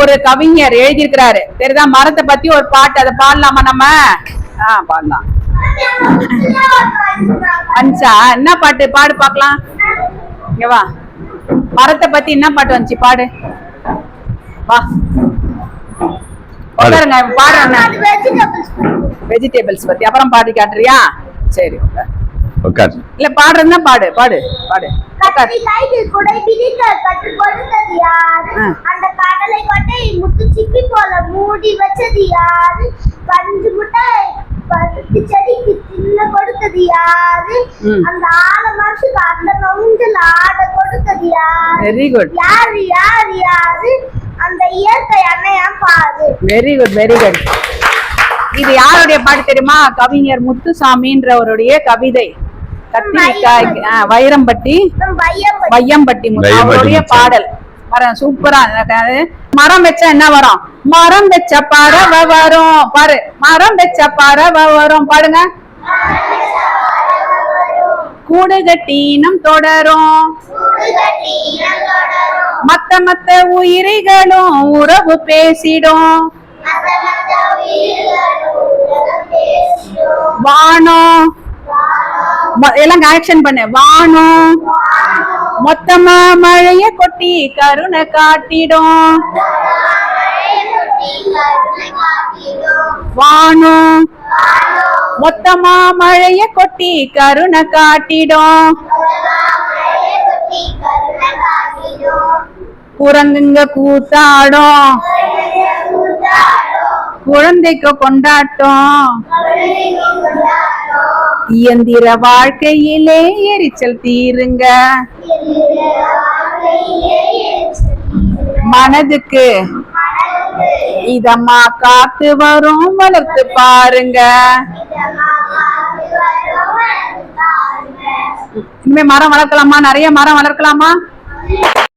ஒரு கவிஞர் எழுதியிருக்கிறாரு. தெரியுதா? மரத்தை பத்தி ஒரு பாட்டு. அதை பாடலாமா நம்ம? ஆ பாடலாம். வந்துச்சா என்ன பாட்டு? பாடு பார்க்கலாம். இங்க வா. மரத்தை பத்தி என்ன பாட்டு வந்துச்சு? பாடு. வா. உட்காருங்க பாடுறேன் வெஜிடபிள்ஸ் பத்தி. அப்புறம் பாடி காட்டுறியா? சரி உட்காரு. இல்ல பாடுறதுன்னா பாடு பாடு பாடு. உட்காரு. கத்திரிக்காய்க்கு குடை பிடிக்க கற்று கொடுத்தது யாரு ஆ. அந்த கடலை கொட்டை முத்து சிப்பி போல மூடி வச்சது யாரு? பஞ்சு முட்டை பருத்தி செடிக்கு தின்ன கொடுத்தது யாரு. அந்த ஆள மனுஷுக்கு அந்த நொஞ்சல் ஆட கொடுத்தது யாரு? வெரி குட் யாரு யாரு யாரு? அந்த இயற்கை அன்னையா பாரு. வெரி குட் வெரி குட் இது யாருடைய பாட்டு தெரியுமா? கவிஞர் முத்துசாமின்றவருடைய கவிதை. கத்திரிக்காய் ஆ, வைரம்பட்டி. பத்தி வையம்பட்டி அவருடைய. பாடல். சூப்பரா மரம் வச்சா என்ன வரும்? மரம் வச்ச பறவை வரும். பாரு மரம் வச்ச பறவை வரும். பாடுங்க. கூடு கட்டினம் தொடரும். மத்த மத்த உயிரிகளும் உறவு பேசிடும். வானம். எல்லாம் ஆக்ஷன் பண்ணு. வானம். மொத்தமா மழைய கொட்டி கருணை காட்டிடும். வானம் மொத்தமா மழைய கொட்டி கருணை காட்டிடும். குரங்குங்க கூத்தாடும். குழந்தைக்கு கொண்டாட்டம். இயந்திர வாழ்க்கையிலே எரிச்சல் தீருங்க. மனதுக்கு இதமா காத்து வரும் வளர்த்து பாருங்க. இனிமே மரம் வளர்க்கலாமா? நிறைய மரம் வளர்க்கலாமா?